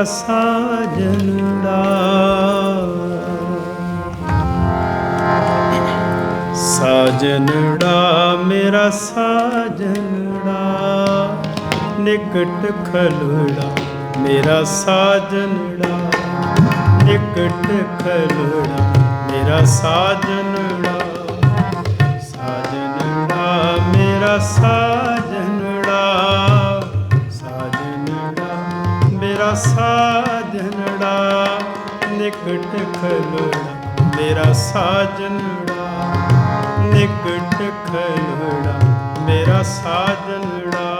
ਮੇਰਾ ਸਾਜਣੜਾ ਸਾਜਣੜਾ ਮੇਰਾ ਸਾਜਣੜਾ ਨਿਕਟ ਖਲੜਾ ਮੇਰਾ ਸਾਜਣੜਾ ਨਿਕਟ ਖਲੜਾ ਮੇਰਾ ਸਾਜਣੜਾ ਸਾਜਣੜਾ ਮੇਰਾ ਸਾਜਣੜਾ ਸਾਜਣੜਾ ਨਿਕਟ ਖਲੜਾ ਮੇਰਾ ਸਾਜਣੜਾ ਨਿਕਟ ਖਲੜਾ ਮੇਰਾ ਸਾਜਣੜਾ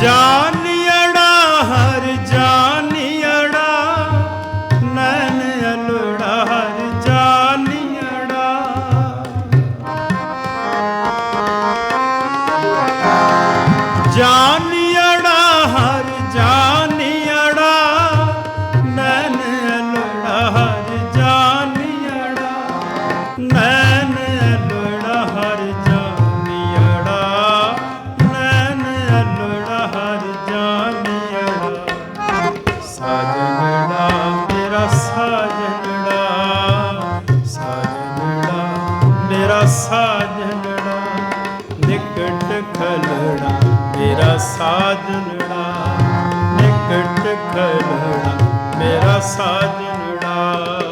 ਜਾਨੀੜਾ ਹਰ ਜਾਨੀੜਾ ਨੈਣ ਅਲੜਾ ਹਰ ਜਾਨੀੜਾ ਜਾਨੀੜਾ ਹਰ ਜਾਨੀੜਾ ਨੈਣ ਅਲੜਾ ਹਰ ਜਾਨੀੜਾ ਨੈਣ ਅਲੜਾ ਹਰ ਸਾਜਣੜਾ ਨਿਕਟ ਖਲੜਾ ਮੇਰਾ ਸਾਜਣੜਾ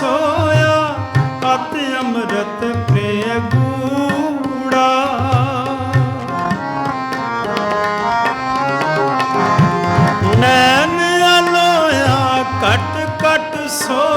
ਸੋਇਆ ਅਤ ਅੰਮ੍ਰਿਤ ਪ੍ਰੇ ਗੂੜਾ। ਨੈਣ ਅਲੋਇਆ ਕਟ ਕਟ ਸੋਇਆ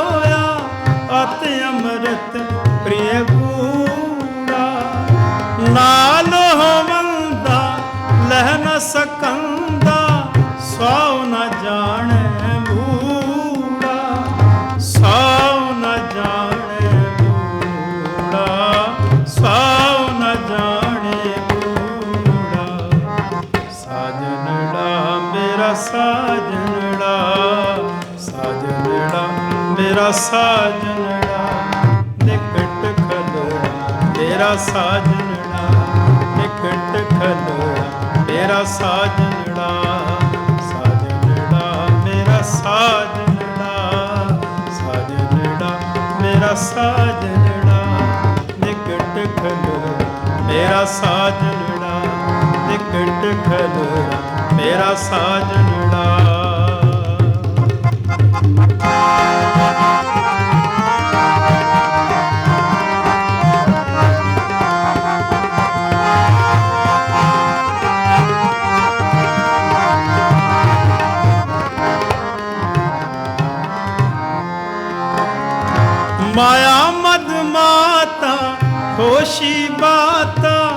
ਮੇਰਾ ਸਾਜਣੜਾ ਨਿਕਟ ਖਲੜਾ ਮੇਰਾ ਸਾਜਣੜਾ ਨਿਕਟ ਖਲੜਾ ਤੇਰਾ ਸਾਜਣੜਾ ਸਾਜਣੜਾ ਮੇਰਾ ਸਾਜਣੜਾ ਸਾਜਣੜਾ ਮੇਰਾ ਸਾਜਣੜਾ ਨਿਕਟ ਖਲੜਾ ਮੇਰਾ ਸਾਜਣੜਾ ਨਿਕਟ ਖਲੜਾ ਮੇਰਾ ਸਾਜਣੜਾ ਮਾਇਆ ਮਦ ਮਾਤਾ ਖੁਸ਼ੀ ਬਾਤਾ।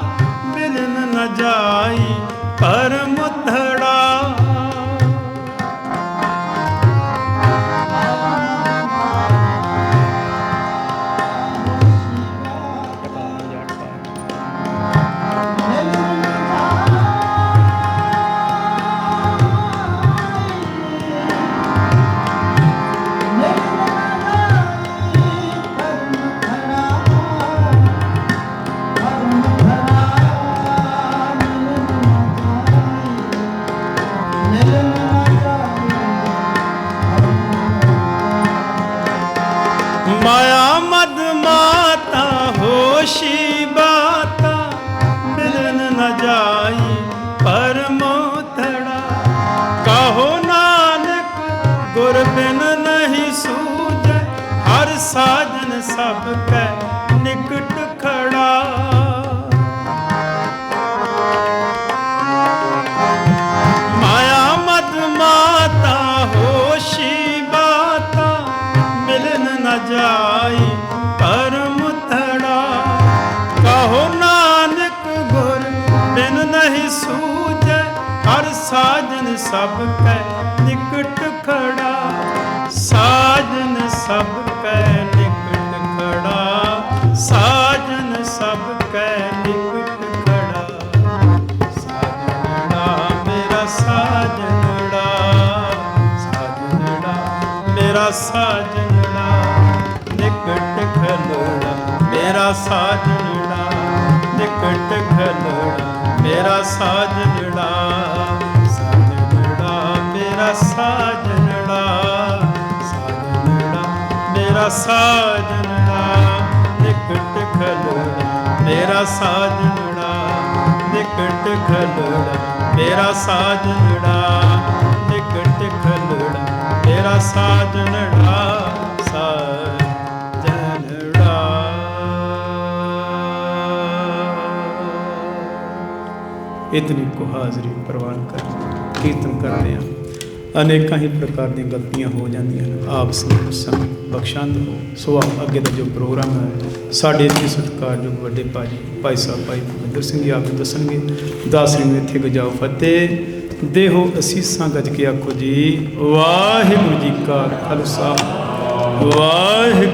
ਮਾਇਆ ਮਦ ਮਾਤਾ, ਹੋਸ਼ੀ ਬਾਤਾ, ਮਿਲਨ ਨ ਜਾਈ ਪਰਮੋ ਥੜਾ ਕਹੋ ਨਾਨਕ ਗੁਰ ਬਿਨ ਨਹੀਂ ਸੂਝੈ, ਹਰ ਸਾਜਨ ਸਭ ਕੈ ਸਭ ਕੈ, ਨਿਕਟ ਖੜਾ। ਸਾਜਨ ਸਭ ਕੈ, ਨਿਕਟ ਖੜਾ। ਸਾਜਨ ਸਭ ਕੈ, ਨਿਕਟ ਖੜਾ। ਸਾਜਨੜਾ ਮੇਰਾ ਸਾਜਨੜਾ ਸਾਜਨੜਾ ਮੇਰਾ ਸਾਜਨੜਾ ਨਿਕਟ ਖਲੜਾ ਮੇਰਾ ਸਾਜਨੜਾ ਨਿਕਟ ਖਲੜਾ ਮੇਰਾ ਸਾਜਨੜਾ ਸਾਜਨੜਾ, ਮੇਰਾ ਸਾਜਨੜਾ ਸਾਜਨੜਾ, ਮੇਰਾ ਸਾਜਨੜਾ, ਨਿਕਟ ਖਲੋੜਾ ਮੇਰਾ ਸਾਜਨੜਾ, ਨਿਕਟ ਖਲੋੜਾ ਮੇਰਾ ਸਾਜਨੜਾ, ਨਿਕਟ ਖਲੋੜਾ ਮੇਰਾ ਸਾਜਨੜਾ। ਇਤਨੀ ਕੋ ਹਾਜ਼ਰੀ ਪ੍ਰਵਾਨ ਕਰ, ਕੀਰਤਨ ਕਰਦੇ ਆ ਅਨੇਕਾਂ ਹੀ ਪ੍ਰਕਾਰ ਦੀਆਂ ਗਲਤੀਆਂ ਹੋ ਜਾਂਦੀਆਂ ਨੇ। ਆਪਸ ਸੰਗ ਸੰਗ ਬਖਸ਼ੰਦ ਹੋ। ਸੋ ਆਪ ਅੱਗੇ ਦਾ ਜੋ ਪ੍ਰੋਗਰਾਮ ਹੈ, ਸਾਡੇ ਇੱਥੇ ਸਤਿਕਾਰਯੋਗ ਵੱਡੇ ਭਾਜੀ, ਭਾਈ ਸਾਹਿਬ, ਭਾਈ ਭੁਪਿੰਦਰ ਸਿੰਘ ਜੀ ਆਪ ਨੂੰ ਦੱਸਣਗੇ। ਦਾਸ ਨੂੰ ਇੱਥੇ ਗਜਾਓ ਫਤਿਹ। ਦੇਹੋ ਅਸੀਸਾਂ ਗੱਜ ਕੇ ਆਖੋ ਜੀ, ਵਾਹਿਗੁਰੂ ਜੀ ਕਾ ਖਾਲਸਾ। ਵਾਹਿਗੁਰੂ